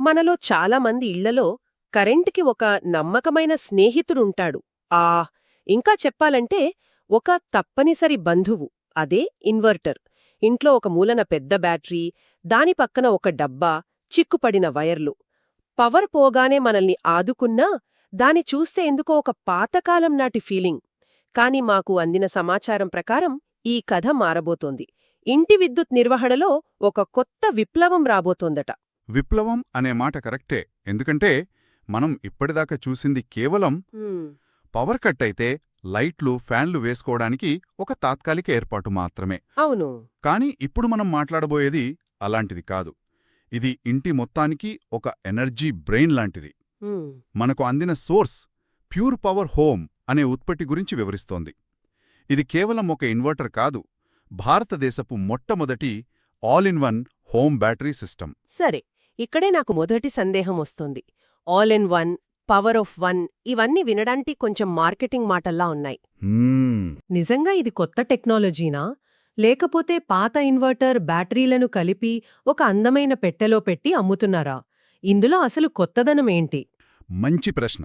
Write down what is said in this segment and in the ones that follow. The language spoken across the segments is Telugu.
మనలో చాలామంది ఇళ్ళలో కరెంటుకి ఒక నమ్మకమైన స్నేహితుడుంటాడు. ఆ ఇంకా చెప్పాలంటే ఒక తప్పనిసరి బంధువు అదే ఇన్వర్టర్. ఇంట్లో ఒక మూలన పెద్ద బ్యాటరీ దాని పక్కన ఒక డబ్బా చిక్కుపడిన వైర్లు. పవర్ పోగానే మనల్ని ఆదుకున్నా దాని చూస్తే ఎందుకో ఒక పాతకాలం నాటి ఫీలింగ్. కాని మాకు అందిన సమాచారం ప్రకారం ఈ కథ మారబోతోంది. ఇంటి విద్యుత్ నిర్వహణలో ఒక కొత్త విప్లవం రాబోతోందట. విప్లవం అనే మాట కరెక్టే. ఎందుకంటే మనం ఇప్పటిదాకా చూసింది కేవలం పవర్ కట్ అయితే లైట్లు ఫ్యాన్లు వేసుకోవడానికి ఒక తాత్కాలిక ఏర్పాటు మాత్రమే. అవును. కానీ ఇప్పుడు మనం మాట్లాడబోయేది అలాంటిది కాదు. ఇది ఇంటి మొత్తానికి ఒక ఎనర్జీ బ్రెయిన్ లాంటిది. మనకు అందిన సోర్స్ ప్యూర్ పవర్ హోమ్ అనే ఉత్పత్తి గురించి వివరిస్తోంది. ఇది కేవలం ఒక ఇన్వర్టర్ కాదు భారతదేశపు మొట్టమొదటి all in one home battery system. సరే. ఇక్కడే నాకు మొదటి సందేహం వస్తుంది. All in one power of one ఇవన్నీ వినడానికి కొంచెం మార్కెటింగ్ మాటల్లా ఉన్నాయి. నిజంగా ఇది కొత్త టెక్నాలజీనా? లేకపోతే పాత ఇన్వర్టర్ బ్యాటరీలను కలిపి ఒక అందమైన పెట్టెలో పెట్టి అమ్ముతున్నారా? ఇందులో అసలు కొత్తదనం ఏంటి? మంచి ప్రశ్న.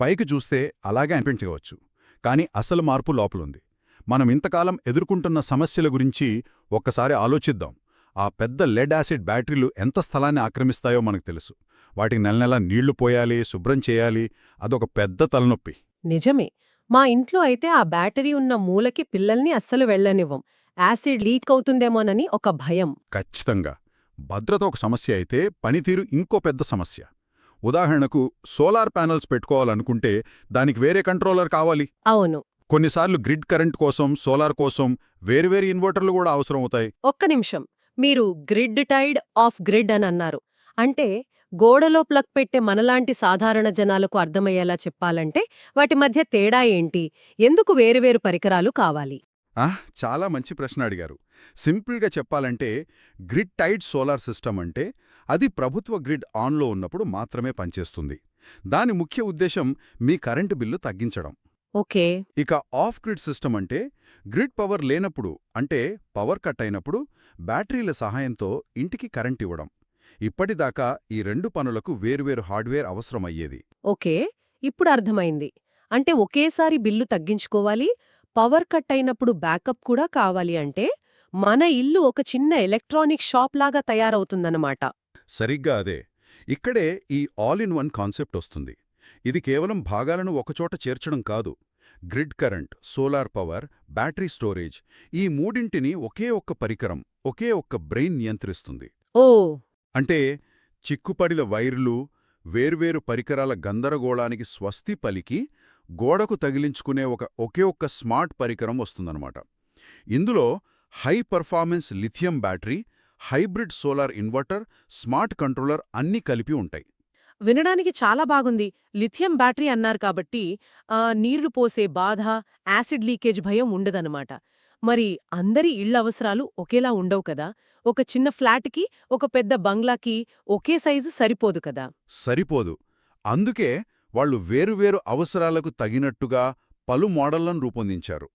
పైకి చూస్తే అలాగే అనిపించవచ్చు. కాని అసలు మార్పు లోపలుంది. మనం ఇంతకాలం ఎదుర్కొంటున్న సమస్యల గురించి ఒక్కసారి ఆలోచిద్దాం. ఆ పెద్ద లెడ్ యాసిడ్ బ్యాటరీలు ఎంత స్థలాన్ని ఆక్రమిస్తాయో మనకు తెలుసు. వాటికి నెల నెల నీళ్ళు పోయాలి శుభ్రం చేయాలి అదొక పెద్ద తలనొప్పి. నిజమే. మా ఇంట్లో అయితే ఆ బ్యాటరీ ఉన్న మూలకి పిల్లల్ని అస్సలు వెళ్ళనివ్వం. యాసిడ్ లీక్ అవుతుందేమోనని ఒక భయం. ఖచ్చితంగా. భద్రత ఒక సమస్య అయితే పనితీరు ఇంకో పెద్ద సమస్య. ఉదాహరణకు సోలార్ ప్యానెల్స్ పెట్టుకోవాలనుకుంటే దానికి వేరే కంట్రోలర్ కావాలి. అవును. కొన్నిసార్లు గ్రిడ్ కరెంట్ కోసం సోలార్ కోసం వేరువేరు ఇన్వర్టర్లు కూడా అవసరం అవుతాయి ఒక్క నిమిషం. మీరు గ్రిడ్ టైడ్ ఆఫ్ గ్రిడ్ అని అన్నారు. అంటే గోడలో ప్లగ్ పెట్టే మనలాంటి సాధారణ జనాలకు అర్థమయ్యేలా చెప్పాలంటే వాటి మధ్య తేడా ఏంటి? ఎందుకు వేరువేరు పరికరాలు కావాలి? ఆహ్ చాలా మంచి ప్రశ్న అడిగారు. సింపుల్గా చెప్పాలంటే గ్రిడ్ టైడ్ సోలార్ సిస్టమ్ అంటే అది ప్రభుత్వ గ్రిడ్ ఆన్లో ఉన్నప్పుడు మాత్రమే పనిచేస్తుంది. దాని ముఖ్య ఉద్దేశం మీ కరెంటు బిల్లు తగ్గించడం. ఓకే. ఇక ఆఫ్ గ్రిడ్ సిస్టమ్ అంటే గ్రిడ్ పవర్ లేనప్పుడు అంటే పవర్ కట్ అయినప్పుడు బ్యాటరీల సహాయంతో ఇంటికి కరెంట్ ఇవ్వడం. ఇప్పటిదాకా ఈ రెండు పనులకు వేర్వేరు హార్డ్వేర్ అవసరమయ్యేది. ఓకే. ఇప్పుడు అర్థమైంది. అంటే ఒకేసారి బిల్లు తగ్గించుకోవాలి పవర్ కట్ అయినప్పుడు బ్యాకప్ కూడా కావాలి అంటే మన ఇల్లు ఒక చిన్న ఎలక్ట్రానిక్ షాప్ లాగా తయారవుతుందన్నమాట. సరిగ్గా అదే. ఇక్కడే ఈ ఆల్ ఇన్ వన్ కాన్సెప్ట్ వస్తుంది. ఇది కేవలం భాగాలను ఒకచోట చేర్చడం కాదు. Grid current solar power battery storage ఈ మూడింటిని ఒకే ఒక్క పరికరం ఒకే ఒక్క బ్రెయిన్ నియంత్రిస్తుంది. ఓ! అంటే చిక్కుపడిన వైర్లు వేర్వేరు పరికరాల గందరగోళానికి స్వస్తి పలికి గోడకు తగిలించుకునే ఒక ఒకే ఒక్క స్మార్ట్ పరికరం వస్తుందన్నమాట. ఇందులో high performance lithium battery hybrid solar inverter smart controller అన్నీ కలిపి ఉంటాయి. వినడానికి చాలా బాగుంది. లిథియం బ్యాటరీ అన్నారు కాబట్టి ఆ, నీళ్ళు పోసే బాధ యాసిడ్ లీకేజ్ భయం ఉండదన్నమాట. మరి అందరి ఇళ్ళ అవసరాలు ఒకేలా ఉండవు కదా? ఒక చిన్న ఫ్లాట్కి ఒక పెద్ద బంగ్లాకి ఒకే సైజు సరిపోదు కదా? సరిపోదు. అందుకే వాళ్ళు వేరువేరు అవసరాలకు తగినట్టుగా పలు మోడళ్ళను రూపొందించారు.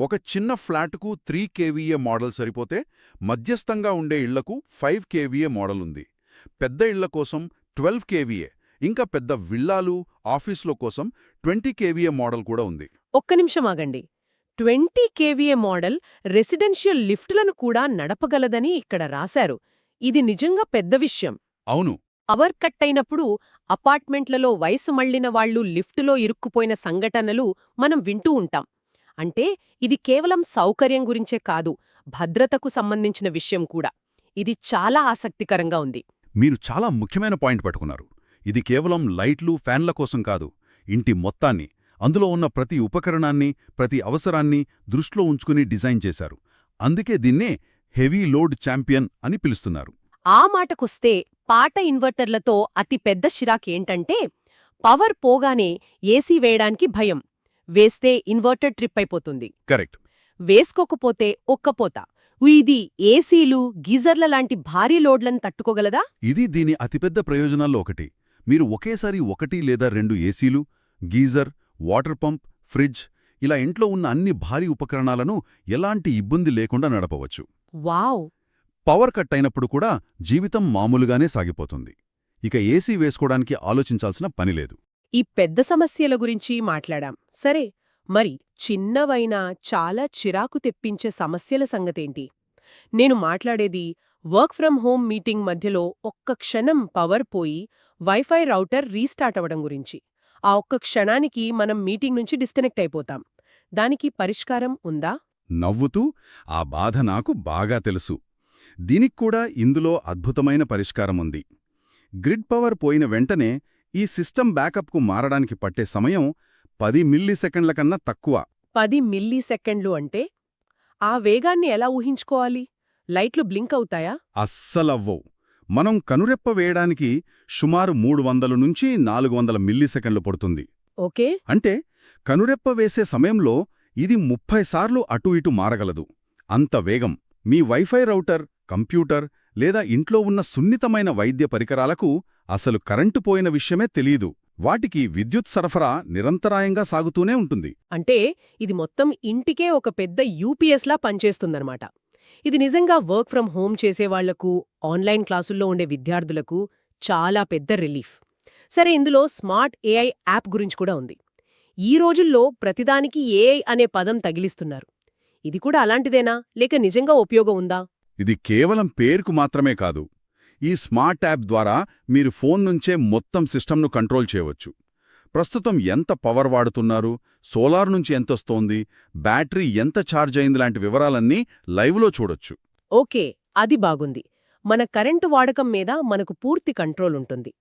ఒక చిన్న ఫ్లాట్కు త్రీ కేవీఏ మోడల్ సరిపోతే మధ్యస్థంగా ఉండే ఇళ్ళకు ఫైవ్ కేవీఏ మోడల్ ఉంది. పెద్ద ఇళ్ళ కోసం ట్వెల్వ్ కేవీఏ. ఇంకా పెద్ద విల్లాలు ఆఫీసుల కోసం ట్వంటీ కేవీఏ మోడల్ కూడా ఉంది. ఒక్క నిమిషం ఆగండి. ట్వంటీ కేవీఏ మోడల్ రెసిడెన్షియల్ లిఫ్టులను కూడా నడపగలదని ఇక్కడ రాశారు. ఇది నిజంగా పెద్ద విషయం. అవును. పవర్ కట్ అయినప్పుడు అపార్ట్మెంట్లలో వయసు మళ్ళిన వాళ్ళు లిఫ్టులో ఇరుక్కుపోయిన సంఘటనలు మనం వింటూ ఉంటాం. అంటే ఇది కేవలం సౌకర్యం గురించే కాదు భద్రతకు సంబంధించిన విషయం కూడా. ఇది చాలా ఆసక్తికరంగా ఉంది. మీరు చాలా ముఖ్యమైన పాయింట్ పట్టుకున్నారు. ఇది కేవలం లైట్లు ఫ్యాన్ల కోసం కాదు. ఇంటి మొత్తాన్ని అందులో ఉన్న ప్రతి ఉపకరణాన్ని ప్రతి అవసరాన్ని దృష్టిలో ఉంచుకుని డిజైన్ చేశారు. అందుకే దీన్నే హెవీ లోడ్ ఛాంపియన్ అని పిలుస్తున్నారు. ఆ మాటకొస్తే పాట ఇన్వర్టర్లతో అతి పెద్ద షిరాకేంటంటే పవర్ పోగానే ఏసీ వేయడానికి భయం. వేస్తే ఇన్వర్టర్ ట్రిప్ అయిపోతుంది. కరెక్ట్. వేసుకోకపోతే ఒక్కపోత ఇది ఏసీలు గీజర్ల లాంటి భారీ లోడ్లను తట్టుకోగలదా? ఇది దీని అతిపెద్ద ప్రయోజనాల్లో ఒకటి. మీరు ఒకేసారి ఒకటి లేదా రెండు ఏసీలు గీజర్ వాటర్ పంప్ ఫ్రిడ్జ్ ఇలా ఇంట్లో ఉన్న అన్ని భారీ ఉపకరణాలను ఎలాంటి ఇబ్బంది లేకుండా నడపవచ్చు. వావ్! పవర్ కట్ అయినప్పుడు కూడా జీవితం మామూలుగానే సాగిపోతుంది. ఇక ఏసీ వేసుకోవడానికి ఆలోచించాల్సిన పనిలేదు ఈ పెద్ద సమస్యల గురించి మాట్లాడాం. సరే మరి చిన్నవైనా చాలా చిరాకు తెప్పించే సమస్యల సంగతేంటి? నేను మాట్లాడేది వర్క్ ఫ్రం హోమ్ మీటింగ్ మధ్యలో ఒక్క క్షణం పవర్ పోయి వైఫై రౌటర్ రీస్టార్ట్ అవ్వడం గురించి. ఆ ఒక్క క్షణానికి మనం మీటింగ్ నుంచి డిస్కనెక్ట్ అయిపోతాం. దానికి పరిష్కారం ఉందా? నవ్వుతూ ఆ బాధ నాకు బాగా తెలుసు. దీనిక్కూడా ఇందులో అద్భుతమైన పరిష్కారముంది గ్రిడ్ పవర్ పోయిన వెంటనే ఈ సిస్టమ్ బ్యాకప్కు మారడానికి పట్టే సమయం పది మిల్లీసెకండ్ల కన్నా తక్కువ. పది మిల్లీ సెకండ్లు అంటే ఆ వేగాన్ని ఎలా ఊహించుకోవాలి? లైట్లు బ్లింక్ అవుతాయా? అస్సలవ్వవు. మనం కనురెప్ప వేయడానికి సుమారు మూడు వందల నుంచి నాలుగు వందల మిల్లీసెకండ్లు పడుతుంది. ఓకే. అంటే కనురెప్ప వేసే సమయంలో ఇది ముప్పై సార్లు అటు ఇటు మారగలదు. అంత వేగం. మీ వైఫై రౌటర్ కంప్యూటర్ లేదా ఇంట్లో ఉన్న సున్నితమైన వైద్య పరికరాలకు అసలు కరెంటు పోయిన విషయమే తెలీదు. వాటికి విద్యుత్ సరఫరా నిరంతరాయంగా సాగుతూనే ఉంటుంది. అంటే ఇది మొత్తం ఇంటికే ఒక పెద్ద యూపీఎస్లా పనిచేస్తుందన్నమాట. ఇది నిజంగా వర్క్ ఫ్రం హోమ్ చేసేవాళ్ళకు ఆన్లైన్ క్లాసుల్లో ఉండే విద్యార్థులకు చాలా పెద్ద రిలీఫ్. సరే ఇందులో స్మార్ట్ ఏఐ యాప్ గురించి కూడా ఉంది. ఈ రోజుల్లో ప్రతిదానికి ఏఐ అనే పదం తగిలిస్తున్నారు. ఇది కూడా అలాంటిదేనా? లేక నిజంగా ఉపయోగం ఉందా? ఇది కేవలం పేరుకు మాత్రమే కాదు ఈ స్మార్ట్ యాప్ ద్వారా మీరు ఫోన్ నుంచే మొత్తం సిస్టమ్ను కంట్రోల్ చేయవచ్చు. ప్రస్తుతం ఎంత పవర్ వాడుతున్నారు? సోలార్ నుంచి ఎంతొస్తోంది బ్యాటరీ ఎంత ఛార్జ్ అయింది? లాంటి వివరాలన్నీ లైవ్లో చూడొచ్చు. ఓకే అది బాగుంది. మన కరెంటు వాడకం మీద మనకు పూర్తి కంట్రోల్ ఉంటుంది.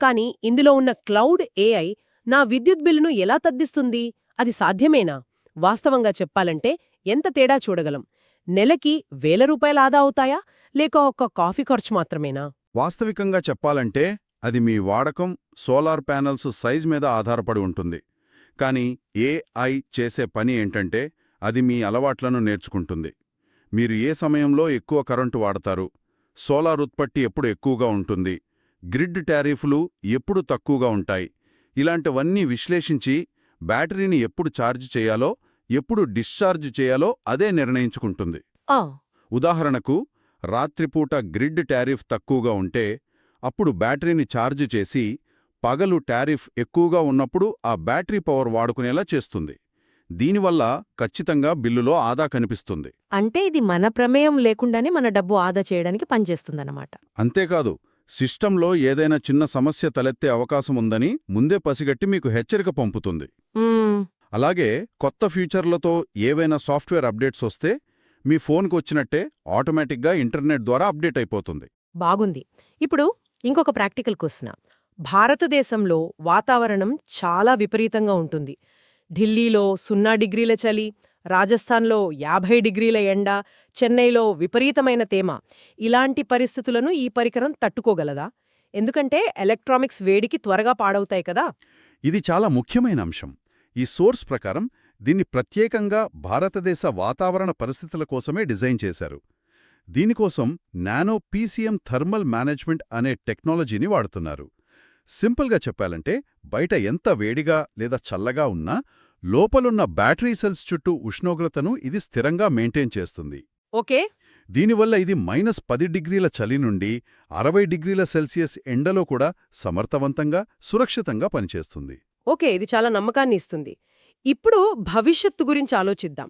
కానీ ఇందులో ఉన్న క్లౌడ్ ఏఐ నా విద్యుత్ బిల్లును ఎలా తగ్గిస్తుంది? అది సాధ్యమేనా? వాస్తవంగా చెప్పాలంటే ఎంత తేడా చూడగలం? నెలకి వేల రూపాయలు ఆదా అవుతాయా? లేక ఒక్క కాఫీ ఖర్చు మాత్రమేనా? వాస్తవికంగా చెప్పాలంటే అది మీ వాడకం సోలార్ ప్యానల్స్ సైజ్ మీద ఆధారపడి ఉంటుంది. కానీ ఏఐ చేసే పని ఏంటంటే అది మీ అలవాట్లను నేర్చుకుంటుంది. మీరు ఏ సమయంలో ఎక్కువ కరెంటు వాడతారు? సోలార్ ఉత్పత్తి ఎప్పుడు ఎక్కువగా ఉంటుంది? గ్రిడ్ టారిఫ్లు ఎప్పుడు తక్కువగా ఉంటాయి? ఇలాంటివన్నీ విశ్లేషించి బ్యాటరీని ఎప్పుడు ఛార్జ్ చేయాలో ఎప్పుడు డిశ్చార్జ్ చేయాలో అదే నిర్ణయించుకుంటుంది. ఉదాహరణకు రాత్రిపూట గ్రిడ్ టారిఫ్ తక్కువగా ఉంటే అప్పుడు బ్యాటరీని ఛార్జ్ చేసి పగలు టారిఫ్ ఎక్కువగా ఉన్నప్పుడు ఆ బ్యాటరీ పవర్ వాడుకునేలా చేస్తుంది. దీనివల్ల ఖచ్చితంగా బిల్లులో ఆదా కనిపిస్తుంది. అంటే ఇది మన ప్రమేయం లేకుండానే మన డబ్బు ఆదా చేయడానికి పనిచేస్తుందన్నమాట. అంతేకాదు సిస్టంలో ఏదైనా చిన్న సమస్య తలెత్తే అవకాశం ఉందని ముందే పసిగట్టి మీకు హెచ్చరిక పంపుతుంది. అలాగే కొత్త ఫ్యూచర్లతో ఏవైనా సాఫ్ట్వేర్ అప్డేట్స్ వస్తే మీ ఫోన్కు వచ్చినట్టే ఆటోమేటిక్గా ఇంటర్నెట్ ద్వారా అప్డేట్ అయిపోతుంది. బాగుంది. ఇప్పుడు ఇంకొక ప్రాక్టికల్ క్వశ్చన్. భారతదేశంలో వాతావరణం చాలా విపరీతంగా ఉంటుంది. ఢిల్లీలో సున్నా డిగ్రీల చలి రాజస్థాన్లో యాభై డిగ్రీల ఎండ చెన్నైలో విపరీతమైన తేమ. ఇలాంటి పరిస్థితులను ఈ పరికరం తట్టుకోగలదా? ఎందుకంటే ఎలక్ట్రానిక్స్ వేడికి త్వరగా పాడవుతాయి కదా. ఇది చాలా ముఖ్యమైన అంశం. ఈ సోర్స్ ప్రకారం దీన్ని ప్రత్యేకంగా భారతదేశ వాతావరణ పరిస్థితుల కోసమే డిజైన్ చేశారు. దీనికోసం నానో పీసీఎం థర్మల్ మేనేజ్మెంట్ అనే టెక్నాలజీని వాడుతున్నారు. సింపుల్గా చెప్పాలంటే బయట ఎంత వేడిగా లేదా చల్లగా ఉన్నా లోపలున్న బ్యాటరీ సెల్స్ చుట్టూ ఉష్ణోగ్రతను ఇది స్థిరంగా మెయింటైన్ చేస్తుంది. ఓకే. దీనివల్ల ఇది మైనస్ పది డిగ్రీల చలి నుండి అరవై డిగ్రీల సెల్సియస్ ఎండలో కూడా సమర్థవంతంగా సురక్షితంగా పనిచేస్తుంది. ఓకే ఇది చాలా నమ్మకాన్ని ఇస్తుంది. ఇప్పుడు భవిష్యత్తు గురించి ఆలోచిద్దాం.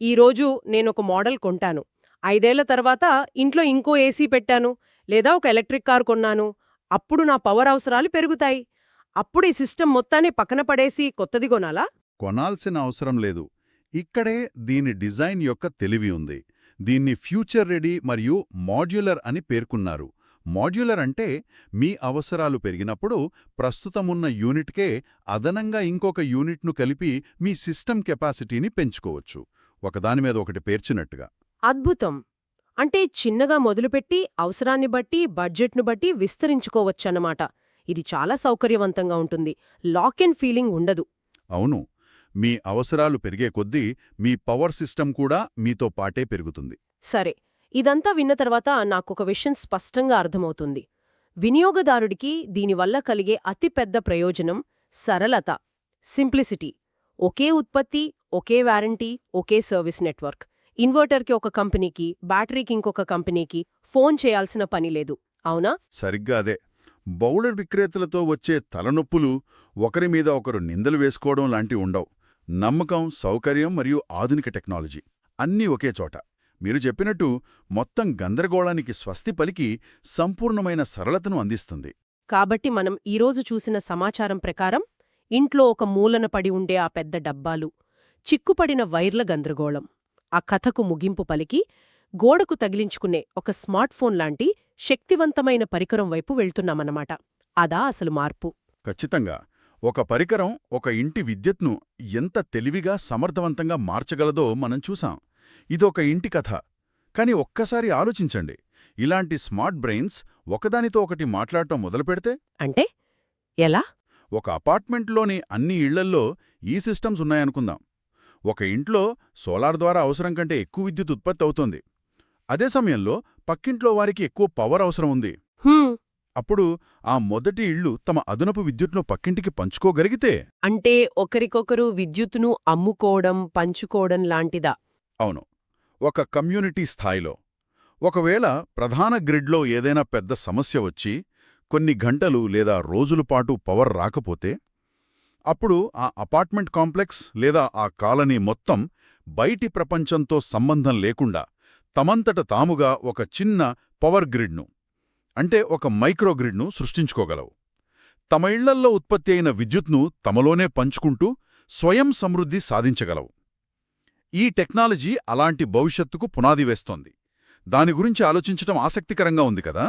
ఈరోజు ఒక మోడల్ కొంటాను. ఐదేళ్ళ తర్వాత ఇంట్లో ఇంకో ఏసీ పెట్టాను లేదా ఒక ఎలక్ట్రిక్ కార్ కొన్నాను. అప్పుడు నా పవర్ అవసరాలు పెరుగుతాయి. అప్పుడు ఈ సిస్టమ్ మొత్తాన్ని పక్కన పడేసి కొత్తది కొనాలా? కొనాల్సిన అవసరం లేదు. ఇక్కడే దీని డిజైన్ యొక్క తెలివి ఉంది. దీన్ని ఫ్యూచర్ రెడీ మరియు మాడ్యులర్ అని పేర్కొన్నారు. మాడ్యులర్ అంటే మీ అవసరాలు పెరిగినప్పుడు ప్రస్తుతమున్న యూనిట్కే అదనంగా ఇంకొక యూనిట్ను కలిపి మీ సిస్టమ్ కెపాసిటీని పెంచుకోవచ్చు. ఒకదానిమీద ఒకటి పేర్చినట్టుగా. అద్భుతం! అంటే చిన్నగా మొదలుపెట్టి అవసరాన్ని బట్టి బడ్జెట్ను బట్టి విస్తరించుకోవచ్చన్నమాట. ఇది చాలా సౌకర్యవంతంగా ఉంటుంది. లాక్ ఇన్ ఫీలింగ్ ఉండదు. అవును. మీ అవసరాలు పెరిగే కొద్దీ మీ పవర్ సిస్టమ్ కూడా మీతో పాటే పెరుగుతుంది. సరే. ఇదంతా విన్న తర్వాత నాకొక విషయం స్పష్టంగా అర్థమవుతుంది. వినియోగదారుడికి దీనివల్ల కలిగే అతిపెద్ద ప్రయోజనం సరళత సింప్లిసిటీ. ఒకే ఉత్పత్తి ఒకే వారంటీ ఒకే సర్వీస్ నెట్వర్క్. ఇన్వర్టర్కి ఒక కంపెనీకి బ్యాటరీకి ఇంకొక కంపెనీకి ఫోన్ చేయాల్సిన పని లేదు. అవునా? సరిగ్గా అదే. బౌలర్ విక్రేతలతో వచ్చే తలనొప్పులు ఒకరి మీద ఒకరు నిందలు వేసుకోవడం లాంటివి ఉండవు. నమ్మకం సౌకర్యం మరియు ఆధునిక టెక్నాలజీ అన్నీ ఒకే చోట. మీరు చెప్పినట్టు మొత్తం గందరగోళానికి స్వస్తి పలికి సంపూర్ణమైన సరళతను అందిస్తుంది. కాబట్టి మనం ఈరోజు చూసిన సమాచారం ప్రకారం ఇంట్లో ఒక మూలన పడి ఉండే ఆ పెద్ద డబ్బాలు చిక్కుపడిన వైర్ల గందరగోళం ఆ కథకు ముగింపు పలికి గోడకు తగిలించుకునే ఒక స్మార్ట్ ఫోన్ లాంటి శక్తివంతమైన పరికరం వైపు వెళ్తున్నామన్నమాట. అదా అసలు మార్పు. ఖచ్చితంగా. ఒక పరికరం ఒక ఇంటి విద్యుత్ను ఎంత తెలివిగా సమర్థవంతంగా మార్చగలదో మనం చూసాం. ఇదొక ఇంటి కథ. కాని ఒక్కసారి ఆలోచించండి. ఇలాంటి స్మార్ట్ బ్రెయిన్స్ ఒకదానితో ఒకటి మాట్లాడటం మొదలుపెడితే అంటే? ఎలా? ఒక అపార్ట్మెంట్లోని అన్ని ఇళ్ళల్లో ఈ సిస్టమ్స్ ఉన్నాయనుకుందాం. ఒక ఇంట్లో సోలార్ ద్వారా అవసరం కంటే ఎక్కువ విద్యుత్ ఉత్పత్తి అవుతోంది. అదే సమయంలో పక్కింట్లో వారికి ఎక్కువ పవర్ అవసరం ఉంది. అప్పుడు ఆ మొదటి ఇళ్ళు తమ అదనపు విద్యుత్ను పక్కింటికి పంచుకోగలిగితే? అంటే ఒకరికొకరు విద్యుత్తును అమ్ముకోవడం పంచుకోవడం లాంటిదా? అవును. ఒక కమ్యూనిటీ స్థాయిలో. ఒకవేళ ప్రధాన గ్రిడ్లో ఏదైనా పెద్ద సమస్య వచ్చి కొన్ని గంటలు లేదా రోజుల పాటు పవర్ రాకపోతే అప్పుడు ఆ అపార్ట్మెంట్ కాంప్లెక్స్ లేదా ఆ కాలనీ మొత్తం బయటి ప్రపంచంతో సంబంధం లేకుండా తమంతట తాముగా ఒక చిన్న పవర్ గ్రిడ్ను అంటే ఒక మైక్రోగ్రిడ్ను సృష్టించుకోగలవు. తమ ఇళ్ళల్లో ఉత్పత్తి అయిన విద్యుత్ను తమలోనే పంచుకుంటూ స్వయం సమృద్ధి సాధించగలవు. ఈ టెక్నాలజీ అలాంటి భవిష్యత్తుకు పునాది వేస్తోంది. దాని గురించి ఆలోచించటం ఆసక్తికరంగా ఉంది కదా?